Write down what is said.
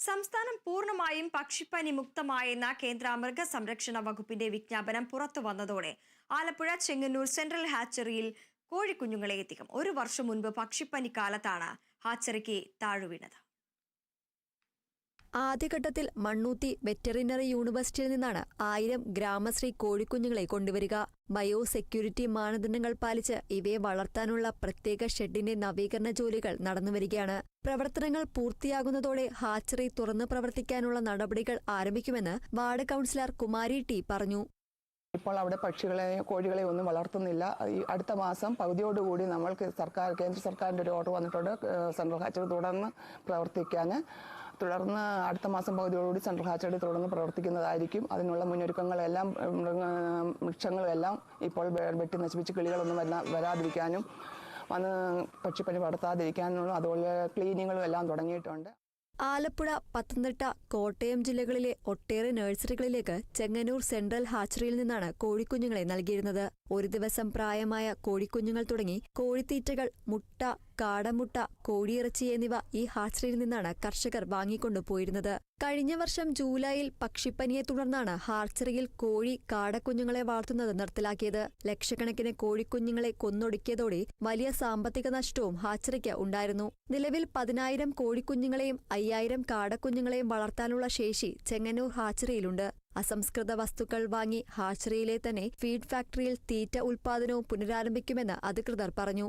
സംസ്ഥാനം പൂർണമായും പക്ഷിപ്പനി മുക്തമായെന്ന കേന്ദ്ര മൃഗസംരക്ഷണ വകുപ്പിന്റെ വിജ്ഞാപനം പുറത്തു വന്നതോടെ ആലപ്പുഴ ചെങ്ങന്നൂർ സെൻട്രൽ ഹാച്ചറിയിൽ കോഴിക്കുഞ്ഞുങ്ങളെ എത്തിക്കും. ഒരു വർഷം മുൻപ് പക്ഷിപ്പനി കാലത്താണ് ഹാച്ചറിക്ക് താഴുവീണത് ആദ്യഘട്ടത്തിൽ മണ്ണൂത്തി വെറ്ററിനറി യൂണിവേഴ്സിറ്റിയിൽ നിന്നാണ് ആയിരം ഗ്രാമശ്രീ കോഴിക്കുഞ്ഞുങ്ങളെ കൊണ്ടുവരിക. ബയോ സെക്യൂരിറ്റി മാനദണ്ഡങ്ങൾ പാലിച്ച് ഇവയെ വളർത്താനുള്ള പ്രത്യേക ഷെഡിന്റെ നവീകരണ ജോലികൾ നടന്നുവരികയാണ് പ്രവർത്തനങ്ങൾ പൂർത്തിയാകുന്നതോടെ ഹാച്ചറി തുറന്നു പ്രവർത്തിക്കാനുള്ള നടപടികൾ ആരംഭിക്കുമെന്ന് വാർഡ് കൗൺസിലർ കുമാരി ടി പറഞ്ഞു. ഇപ്പോൾ അവിടെ പക്ഷികളെ കോഴികളെ ഒന്നും വളർത്തുന്നില്ല. ഈ അടുത്ത മാസം പകുതിയോടുകൂടി നമ്മൾക്ക് സർക്കാർ കേന്ദ്ര സർക്കാരിന്റെ ഒരു ഓർഡർ വന്നിട്ടുണ്ട്. സെൻട്രൽ ഹാച്ചറി തുടർന്ന് പ്രവർത്തിക്കാൻ. തുടർന്ന് അടുത്ത മാസം പകുതിയോടുകൂടി സെൻട്രൽ ഹാച്ചറി തുടർന്ന് പ്രവർത്തിക്കുന്നതായിരിക്കും. അതിനുള്ള മുന്നൊരുക്കങ്ങളെല്ലാം വൃക്ഷങ്ങളെല്ലാം ഇപ്പോൾ വെട്ടി നശിപ്പിച്ച് കിളികളൊന്നും വരാ വരാതിരിക്കാനും വന്ന് പക്ഷിപ്പനി പടർത്താതിരിക്കാനുള്ള അതുപോലെ ക്ലീനിങ്ങുകളും എല്ലാം തുടങ്ങിയിട്ടുണ്ട്. ആലപ്പുഴ പത്തനംതിട്ട കോട്ടയം ജില്ലകളിലെ ഒട്ടേറെ നഴ്സറികളിലേക്ക് ചെങ്ങന്നൂർ സെൻട്രൽ ഹാച്ചറിയിൽ നിന്നാണ് കോഴിക്കുഞ്ഞുങ്ങളെ നൽകിയിരുന്നത്. ഒരു ദിവസം പ്രായമായ കോഴിക്കുഞ്ഞുങ്ങൾ തുടങ്ങി കോഴിത്തീറ്റകൾ മുട്ട കാടമുട്ട കോഴിയിറച്ചി എന്നിവ ഈ ഹാച്ചറിയിൽ നിന്നാണ് കർഷകർ വാങ്ങിക്കൊണ്ടു പോയിരുന്നത്. കഴിഞ്ഞ വർഷം ജൂലൈയിൽ പക്ഷിപ്പനിയെ തുടർന്നാണ് ഹാച്ചറിയിൽ കോഴി കാടക്കുഞ്ഞുങ്ങളെ വളർത്തുന്നത് നിർത്തലാക്കിയത്. ലക്ഷക്കണക്കിന് കോഴിക്കുഞ്ഞുങ്ങളെ കൊന്നൊടുക്കിയതോടെ വലിയ സാമ്പത്തിക നഷ്ടവും ഹാച്ചറിക്ക് ഉണ്ടായിരുന്നു. നിലവിൽ പതിനായിരം കോഴിക്കുഞ്ഞുങ്ങളെയും അയ്യായിരം കാടക്കുഞ്ഞുങ്ങളെയും വളർത്താനുള്ള ശേഷി ചെങ്ങന്നൂർ ഹാച്ചറിയിലുണ്ട്. അസംസ്കൃത വസ്തുക്കൾ വാങ്ങി ഹാച്ചറിയിലെ തന്നെ ഫീഡ് ഫാക്ടറിയിൽ തീറ്റ ഉൽപാദനവും പുനരാരംഭിക്കുമെന്ന് അധികൃതർ പറഞ്ഞു.